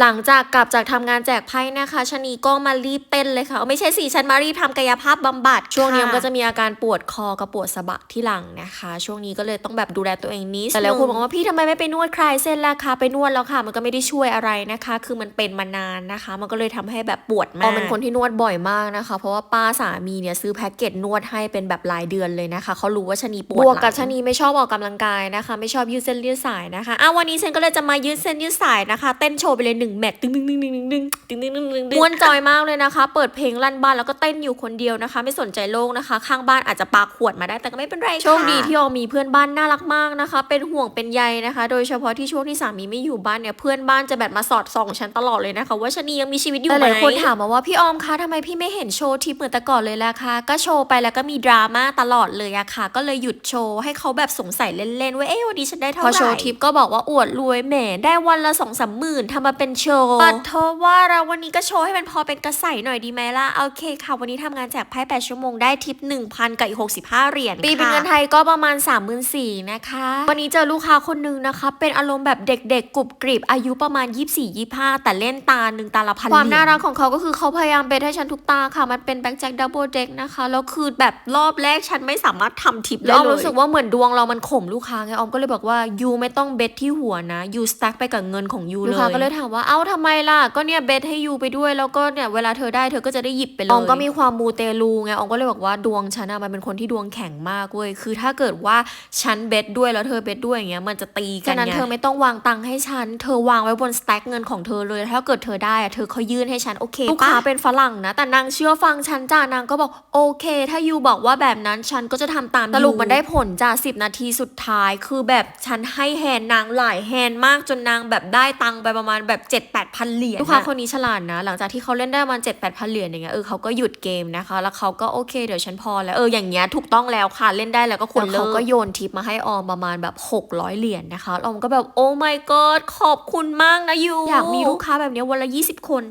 หลังจากกลับจากทำงานแจกไพ่นะคะชะนีก็มารีบเต้นเลยค่ะเอาไม่ใช่สิฉันมารีบทำกายภาพบำบัด ช่วงนี้มันก็จะมีอาการปวดคอกับปวดสะบักที่หลังนะคะ ช่วงนี้ก็เลยต้องแบบดูแลตัวเองนิดแต่แล้วคุณบอกว่าพี่ทำไมไม่ไปนวดคลายเส้นล่ะคะไปนวดแล้วค่ะ มันก็ไม่ได้ช่วยอะไรนะคะ คือมันเป็นมานานนะคะ มันก็เลยทำให้แบบปวดมากเป็นคนที่นวดบ่อยมากนะคะ เพราะว่าป้าสามีเนี่ยซื้อแพ็กเกจนวดให้เป็นแบบรายเดือนเลยนะคะเขารู้ว่าชะนีปวดบวกกับชะนีไม่ชอบออกกำลังกายนะคะ ไม่ชอบยืดเส้นยืดสายนะคะอะวันนี้ฉันก็เลยจะมายืดเส้นยืดสายนะคะ เต้นโชว์ไปเลยหนึ่งแมตต์ตึงตึงตึงตึงตึงตึงตึงตึงตึงตึงตึงม้วนจอยมากเลยนะคะ เปิดเพลงลั่นบ้านแล้วก็เต้นอยู่คนเดียวนะคะ ไม่สนใจโลกนะคะ ข้างบ้านอาจจะปาขวดมาได้แต่ก็ไม่เป็นไรโชคดีที่ออมมีเพื่อนบ้านน่ารักมากนะคะ เป็นห่วงเป็นใยนะคะ โดยเฉพาะที่ช่วงที่สามีไม่อยู่บ้านเนี่ยเพื่อนบ้านจะแบบมาสอดส่องฉันตลอดเลยนะคะ ว่าชนียังมีชีวิตอยู่ไหมหลายคนถามมาว่าพี่ออมคะทำไมพี่ไม่เห็นโชว์ทิปเหมือนแต่ก่อนเลยล่ะคะก็โชว์ไปแล้วก็มีดราม่าตลอดเลยอะค่ะ ก็เลยหยุดโชว์ให้เขาแบบสงสัยเล่นๆว่าเอ๊ะวันนี้ฉันได้เท่าไหร่พอโชว์ทิปก็บอกว่าอวดรวยแหมได้วันละสองสามหมื่นทำมาเป็นโชว์ปัดโทว่าเราวันนี้ก็โชว์ให้มันพอเป็นกระใสหน่อยดีไหมล่ะ โอเคค่ะ วันนี้ทำงานแจกไพ่8ชั่วโมงได้ทิป1,000กับอีก65เหรียญปีเป็นเงินไทยก็ประมาณ3 4 0 0 0นะคะ วันนี้เจอลูกค้าคนหนึงนะคะ เป็นอารมณ์แบบเด็กๆกรุบกริบอายุประมาณ24-25แต่เล่นตาหนึ่งตาละพันความน่ารักของเขาก็คือเขาพยายามเบทให้ฉันทุกตาค่ะ มันเป็นแบ็กแจ็คดับเบิลเด็กนะคะแล้วคือแบบรอบแรกฉันไม่สามารถทำทิปได้เลยออมรู้สึกว่าเหมือนดวงเรามันข่มลูกค้าไงออมก็เลยบอกว่ายูไม่ต้องเบทที่หัวนะยูสแต็กไปกับเงินของยูเลยลูกค้าก็เลยถามว่าเอ้าทำไมล่ะ ก็เนี่ยเบทให้ยูไปด้วย แล้วก็เนี่ยเวลาเธอได้เธอก็จะได้หยิบไปเลยออมก็มีความมูเตลูไงออมก็เลยบอกว่าดวงฉันอะมันเป็นคนที่ดวงแข็งมากเว้ยคือถ้าเกิดว่าฉันเบทด้วยแล้วเธอเบทด้วยอย่างเงี้ยมันจะตีกันฉะนั้นเธอไม่ต้องวางตังค์ให้ฉัน เธอวางไว้บนสแต็กเงินของเธอเลย ถ้าเกิดเธอได้อะเธอเขายื่นให้ฉันโอเคลูกค้าเป็นฝรั่งนะ แต่นางเชื่อฟังฉันจ้านางก็บอกโอเค ถ้ายูบอกว่าแบบนั้นฉันก็จะทำตามสรุปมันได้ผลจ้าสิบนาทีสุดท้าย คือแบบฉันให้แฮนด์นางหลายแฮนด์มากจนนางแบบได้ตังค์ไปประมาณแบบ7 8 0 0 0เหรียญลูกค้าคนนี้ฉลาดนะ หลังจากที่เขาเล่นได้ประมาณ7 8 0 0 0เหรียญอย่างเงี้ยเออเขาก็หยุดเกมนะคะ แล้วเขาก็โอเคเดี๋ยวฉันพอแล้วเอออย่างเงี้ยถูกต้องแล้วค่ะเล่นได้แล้วก็ควรเลิกเขาก็โยนทิปมาให้ออมประมาณแบบ 600 เหรียญนะคะออมก็แบบโอ้ my god ขอบคุณมากนะยูอยากมีลูกค้าแบบเนี้ยวันละ 20 คน